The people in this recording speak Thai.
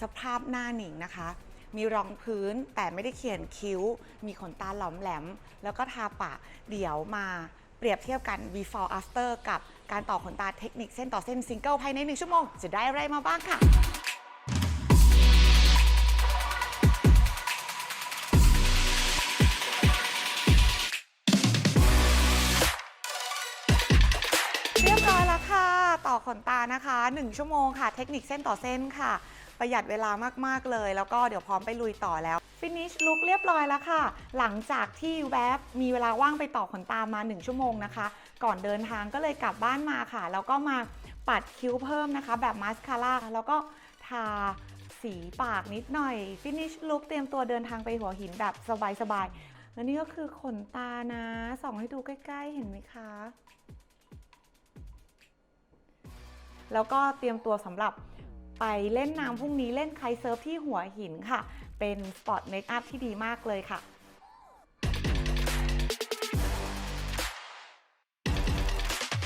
สภาพหน้าหนิงนะคะ มีรองพื้นแต่ไม่ได้เขียนคิ้ว มีขนตาหลอมแหลม แล้วก็ทาปากเดี๋ยวมาเปรียบเทียบกัน before after กับการต่อขนตาเทคนิคเส้นต่อเส้นซิงเกิลภายใน 1 ชั่วโมง จะได้อะไรมาบ้างค่ะ อขนตานะคะ 1 ชั่วโมงค่ะ เทคนิคเส้นต่อเส้นค่ะ ประหยัดเวลามาก ๆ เลย แล้วก็เดี๋ยวพร้อมไปลุยต่อแล้วฟินิชลุคเรียบร้อยแล้วค่ะ หลังจากที่แวบมีเวลาว่างไปต่อขนตามา 1 ชั่วโมงนะคะ ก่อนเดินทางก็เลยกลับบ้านมาค่ะ แล้วก็มาปัดคิ้วเพิ่มนะคะ แบบมาสคาร่าแล้วก็ทาสีปากนิดหน่อยฟินิชลุคเตรียมตัวเดินทางไปหัวหินแบบสบายๆและนี่ก็คือขนตานะ ส่องให้ดูใกล้ ๆ เห็นไหมคะ แล้วก็เตรียมตัวสำหรับไปเล่นน้ำพรุ่งนี้เล่นไคท์เซิร์ฟที่หัวหินค่ะ เป็นสปอตเมคอัพที่ดีมากเลยค่ะ